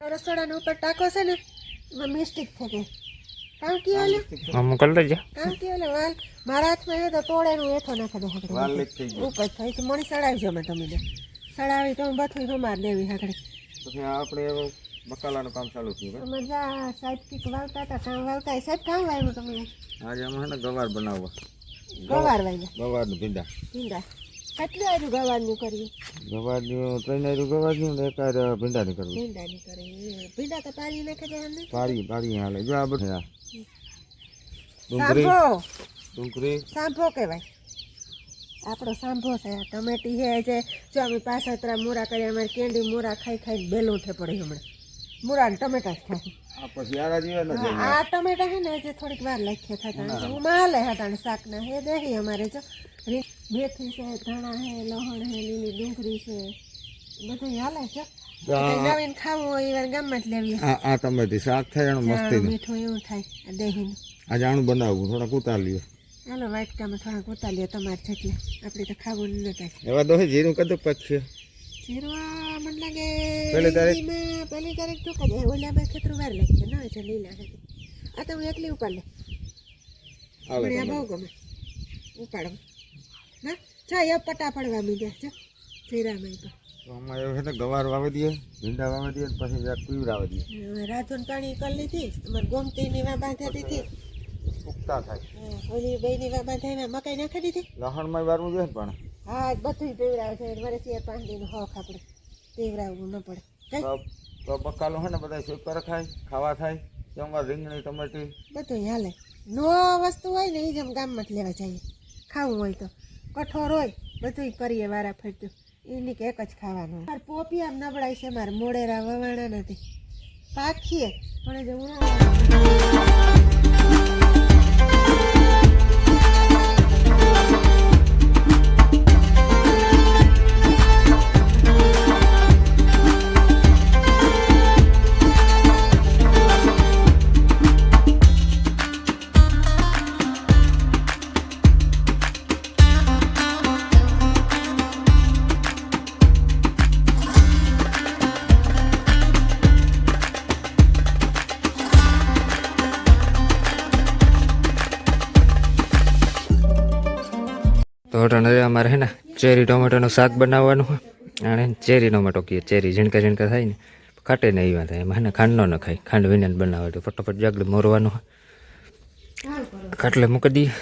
રસોડાનો ઉપર ટાંકો છે ને એમાં મિસ્ટેક થઈ ગઈ. કામ કી ઓલે હા મોકલ દેજો. કામ કી ઓલે વાલ મારા હાથમાં એ તો તોડે નું એઠો નાખે થાય હાકડે વાલ લીક થઈ ગયો. ઉપર થઈ તો મણી સડાવજો મેં તમે બે. સડાવી તો બથું હમાર દેવી હાકડે પછી આપણે બકાલાનું કામ ચાલુ થયું અમે જા સાહેબ કીક વાવતા હતા કામ વાવતા. સાહેબ કામ વાવ્યું તમે? હે. આજે અમે હે ને ગવાર બનાવવા. ગવાર વાવ્યા? ગવારનું ભીંડા. ભીંડા. કેટલું આવ્યું ગવારનું કર્યું ગવારનું ત્રણ આયરું ગવારનું ને એક આયર ભીંડાની કરવી. ભીંડાની કરી. ભીંડા તો પારી નાખે છે એમને પારી પારી હાલે. જો આ બધું ડુંગળી. સાંભો. ડુંગળી. સાંભો કહેવાય. આપણો સાંભો છે. આ ટમેટી છે જો અમે પાછા ત્રણ મૂરા કરી અમારે કેન્ડી મૂરા ખાઈ ખાઈ બેલું થઈ પડે હમણાં. મૂરા ને ટમેટા જ ખાય. આ પછી આરા જીવે ને હા, આ ટમેટા છે ને જે થોડીક વાર લખીએ થતા હું. માલે હતા ને શાકના હે દેહી અમારે જો. મેથી છે ધાણા લહણ હે લીલી ડુંગળી છે. બધું હાલે છે. નવીન ખાવું હોય વાર ગામમાં જ લેવી. આ આ ટમેટી શાક થાય એનું મસ્તી મીઠું એવું થાય દેહીનું. આજે બનાવવું થોડાક ઉતાર હાલો વાટકામાં થોડાક ઉતારીએ તમારે જેટલે. આપણે તો ખાવું ન થાય. એવા દોહે જીરું કદું પક્ષી જીરવા મને લાગે. પહેલી તારીખ? પહેલી તારીખ તો કદે ખેતરું વાર લાગશે ના છે લીલા છે આ તો હું એકલી ઉપાડ લે મને આ બહુ ગમે. ઉપાડવા ના ચા એ પટા પડવા મીડ્યા. છે જીરામાં તો તો એવું છે ને ગવાર વાવી દઈએ ભીંડા વાવી દઈએ પછી જરાક પીવડાવી દઈએ. હવે રાધોન પાણી કરી લીધી. તમારે ગોમતીની વા બાંધી દીધી. ઉગતા થાય. ઓલી બેની વા બાંધાઈને મકાઈ નાખી દીધી. લહણમાં વારવું જોઈએ પણ. હા બધું પીવડાવે છે. મારે ચાર પાંચ દિન હોખ આપણે પીવડાવવું ન પડે. કઈ? તો બકાલો હે ને બધા સુપર ખાય ખાવા થાય તેમાં રીંગણી ટમેટી. બધું હાલે. નો વસ્તુ હોય ને એ જ ગામમાં જ લેવા જઈએ. ખાવું હોય તો. કઠોર હોય બધું કરીએ વારા ફરતું. એની કે એક જ ખાવાનું. મારે પોપી આમ નબળાય છે મારે મોડેરા વવાણા નથી. પાખીએ પણ જે તો અમારે હે ને ચેરી ટોમેટોનું શાક બનાવવાનું હોય અને ચેરી ટોમેટો કહીએ ચેરી ઝીણકા ઝીણકા થાય ને, ખાટે નહીં એવા થાય. એમાં ખાંડનો ખાંડ ન ખાય ખાંડ વિના બનાવે તો ફટાફટ જાગડે મોરવાનું હોય ખાટલે મૂકી દઈએ.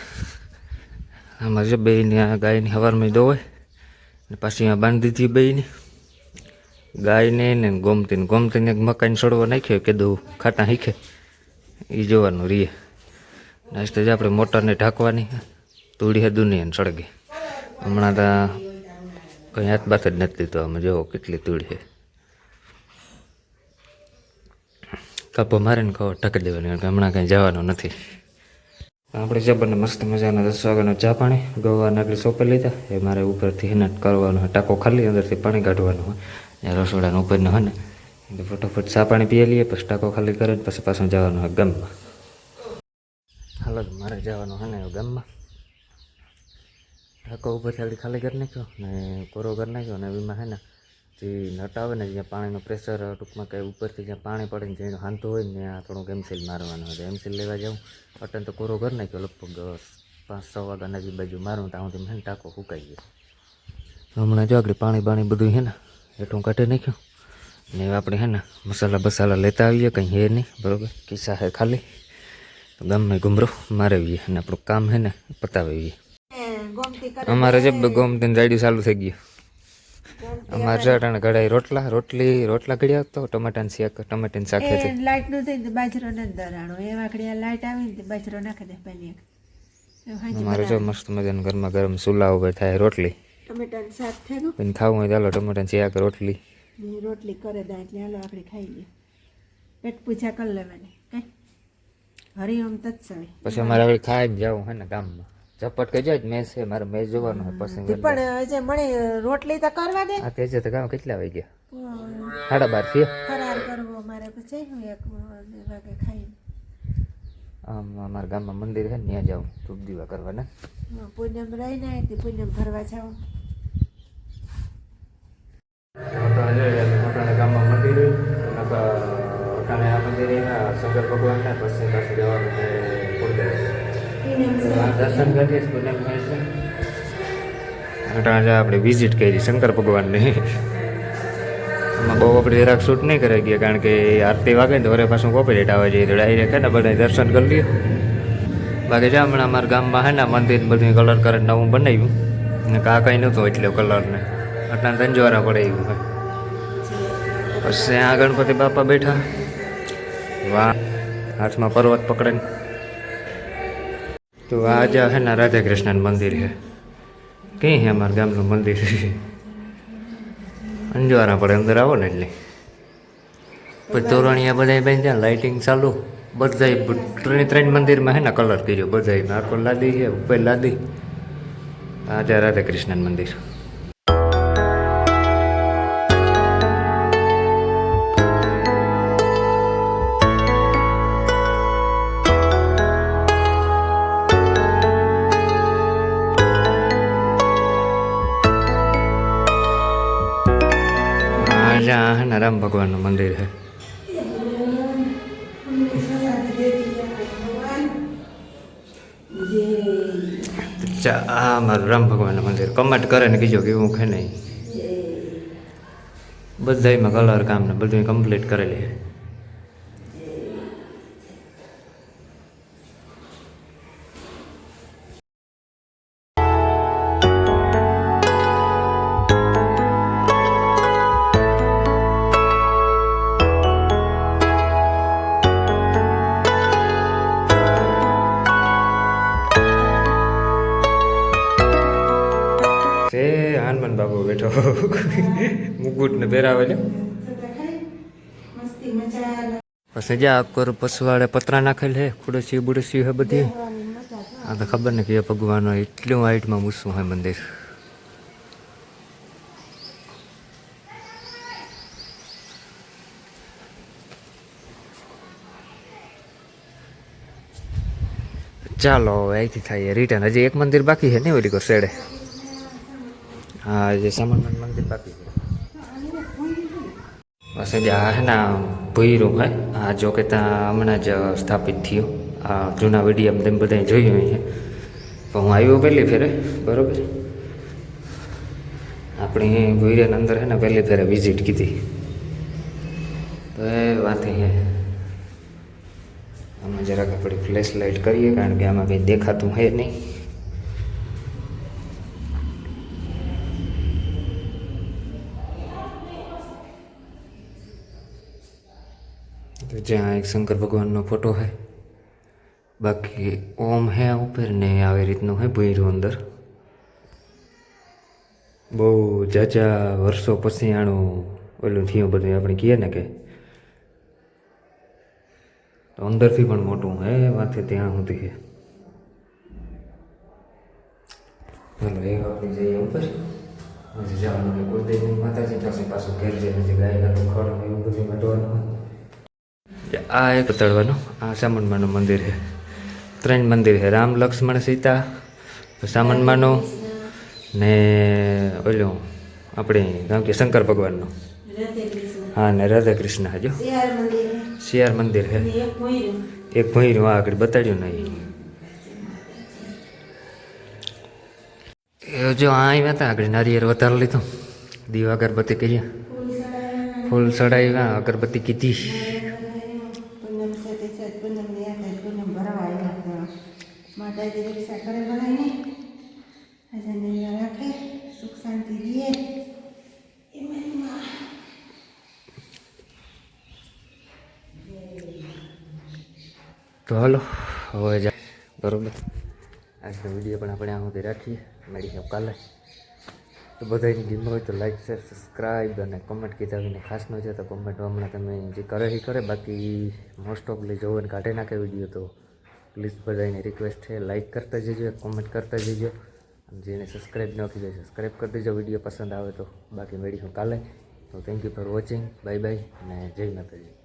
આમાં જે બેયની, આ ગાયની હવારમાં દોવાય ને પાછી આ બાંધી દીધી બેયની. ગાયને ને ગોમતીને ગોમતીને મકાઈને છોડવા નાખ્યો કીધું ખાટા શીખે. એ જોવાનું રીએ નાસ્તે જ આપણે મોટરને ઢાંકવાની તૂડી હે દુનિયાને સળગે. હમણાં તો કંઈ હાથ બાથ જ નથી લીધો. અમે જોવો કેટલી તૂડી છે. કાપો મારીને કહો ટકી દેવાની, કારણ કે હમણાં કંઈ જવાનું નથી. આપણે જબરને મસ્ત મજાના દસ વાગ્યાનો ચા પાણી, ગવા આગળ સોંપી લીધા. એ મારે ઉપરથી હિનાટ કરવાનો હોય ટાંકો ખાલી અંદરથી પાણી કાઢવાનું હોય ત્યાં રસોડાનો ઉપરનો હોય ને ફટોફટ ચા પાણી પીએ લઈએ, પછી ટાંકો ખાલી કરે પછી પાછું જવાનું હોય ગામમાં. હાલો, મારે જવાનું હોય ને ગામમાં. ટાંકો ઉપરથી આગળ ખાલી કરી નાખ્યો ને કોરો કરી નાખ્યો ને એમાં હે ને જે નટ આવે ને જ્યાં પાણીનું પ્રેશર ટૂંકમાં કંઈ ઉપરથી જ્યાં પાણી પડે ને જેનું હાંધો હોય ને ત્યાં થોડુંક એમસીલ મારવાનું હોય. એમસીલ લેવા જાઉં, અટન તો કોરો કરી નાખ્યો, લગભગ પાંચ છ વાગ્યાના જે બાજુ મારું ત્યાં સુધી હે ને ટાંકો સુકાઈ ગયો. હમણાં જો આગળ પાણી બાણી બધું હે ને હેઠું કાઢી નાખ્યું. ને આપણે હે ને મસાલા બસાલા લેતા આવીએ, કંઈ હે નહીં, બરાબર? કિસ્સા હે ખાલી. તો ગામમાં ગુમરો મારવીએ અને આપણું કામ હે ને પતાવીએ. અમારે જે ગોમતીને રાયડું ચાલુ થઈ ગયું અમારે છે કઢાઈ રોટલા રોટલી રોટલા ઘડ્યા તો ટમાટાની શાક ટમાટાની શાક હતી. લાઈટનું થઈ ને બાજરો ને દરાણો. એ વાકડી લાઈટ આવી ને બાજરો નાખી દે પહેલી અમારે જો મસ્ત મજાનું ગરમા ગરમ ચૂલા ઉપર થાય રોટલી. ટમેટાનું શાક થઈ ગયું ખાવું હોય ચાલો ટમાટાની શાક રોટલી. રોટલી કરે દા એટલે હાલો આપણે ખાઈ લઈએ. પેટ પૂજા કરી લેવાની. કઈ? હરિઓમ તત્સવે. પછી અમારે હવે ખાઈ જવું હે ને ગામમાં. ઝપટ કે જાય મેચ છે મારે મેચ જોવાનું હોય પસંદ પણ જે મને રોટલી તો કરવા દે. હા તેજે તો ગામ કેટલા વાગે સાડા બાર થયો. ફરાર કરવો મારે પછી હું એક વાગે ખાઈ. આમ અમારા ગામમાં મંદિર છે ત્યાં જાઉં ધૂપ દીવા કરવાના. પૂનમ રહીને આવી પૂનમ ભરવા જાઉં. ગામમાં મંદિર મંદિરે મંદિર શંકર ભગવાનના પછી દર્શન આપણે વિઝિટ કરી, શંકર ભગવાનની. આમાં બહુ આપણે જરાક શૂટ નહીં કરાવી ગયા, કારણ કે આરતી વાગે ને વરે પાછું કોપરેટ આવે છે તો ડાયરેક્ટ ને બધા દર્શન કરી લઈએ બાકી જે હમણાં અમારા ગામમાં હે ને મંદિર બધું કલર કરે નવું બનાવ્યું, ને કા કંઈ નહોતું એટલે કલરને આટલા ધંજવારા પડે એવું હોય. પછી આ ગણપતિ બાપા બેઠા. વાહ, હાથમાં પર્વત પકડે તો આજે હે ને રાધા કૃષ્ણનું મંદિર છે કઈ છે અમારા ગામનું મંદિર અંજવારા પડે અંદર આવો ને એટલે પછી તોરણિયા બધા બેન ત્યાં લાઇટિંગ ચાલુ બધાય ત્રણે ત્રણ મંદિરમાં હે ને કલર કર્યો બધાય આખો લાદી છે ઉપર લાદી આજે રાધા કૃષ્ણ મંદિર આ હે ને રામ ભગવાનનું મંદિર છે. આ મારું રામ ભગવાનનું મંદિર. કમેન્ટ કરે ને કીજો કેવું છે નહીં. બધામાં કલર કામ ને બધું કમ્પ્લીટ કરેલી છે. પછી જા અકર પસવાડે પતરા નાખેલ છે ખુડસી બુડસી હે બધી. આ તો ખબર ને કે ભગવાન એટલું હાઈટમાં મૂસું હોય મંદિર. ચાલો, હવે અહીંથી થાય રિટર્ન હજી એક મંદિર બાકી છે ને ઓલી કો શેડે? હા જે સામાન મંદિર બાકી છે. બસ જે આ હે ને ભૂયરું, હે? આ જો કે ત્યાં હમણાં જ સ્થાપિત થયું. આ જૂના વીડિયો તેમ બધા જોયું અહીંયા તો હું આવ્યો પહેલી ફેરે, બરોબર? આપણી ભૂયરાની અંદર હે ને પહેલી ફેરે વિઝિટ કીધી. તો એ વાત અહીંયા આમાં જરાક આપણે ફ્લેશ લાઇટ કરીએ કારણ કે આમાં કંઈ દેખાતું હે નહીં. જ્યાં એક શંકર ભગવાનનો ફોટો છે બાકી ઓમ હે ઉપર ને આવી રીતનું હે ભૂયરું અંદર. બહુ જાજા વર્ષો પછી આણું ઓલું થયું બધું આપણે કહીએ ને કે. તો અંદરથી પણ મોટું હે, માથે ત્યાં સુધી છે ચાલો એક આપણે જઈએ ઉપર. પછી જવાનું હોય કુલદેવી માતાજી પાસે પાછું ઘેર જઈને ગાય ખડ એવું બધું હોય. આ એક તળવાનું આ સામનમાનું મંદિર છે. ત્રણ મંદિર છે. રામ, લક્ષ્મણ, સીતા સામનમાનું ને ઓલું આપણે ગામ કે શંકર ભગવાનનું. હા, ને રાધા કૃષ્ણ હજુ. શિયાર મંદિર છે. એક ભોંયરું આ આગળ બતાડ્યું નહીં. જો આ આવ્યા હતા આગળ નારિયેળ વધારે લીધું. દીવા અગરબત્તી કર્યા ફૂલ ચડાવ્યા અગરબત્તી કીધી પૂનમ છે તે છે પૂનમની યાદ આવી પૂનમ ભરવા આવ્યા હતા માતાજી રક્ષા કરે બનાવીને આજે રાખે સુખ શાંતિ દે એમાં તો હાલો, હવે બરાબર. આજનો વીડિયો પણ આપણે આ સુધી રાખીએ. મળીએ કાલે. તો બધાની ગીમ હોય તો લાઈક શેર સબસ્ક્રાઈબ અને કોમેન્ટ કીધા વિને ખાસ ન છે તો કોમેન્ટ હમણાં તમે જે કરે એ કરે. બાકી મોસ્ટ ઓફલી જોવો ને કાઢી નાખે વીડિયો તો પ્લીઝ બધાની રિક્વેસ્ટ છે. લાઈક કરતા જજો કોમેન્ટ કરતા જજો. જેને સબસ્ક્રાઈબ ન કીધો સબસ્ક્રાઈબ કરી દેજો વીડિયો પસંદ આવે તો. બાકી મેળીશું કાલે. તો thank you for watching bye bye અને જય માતાજી.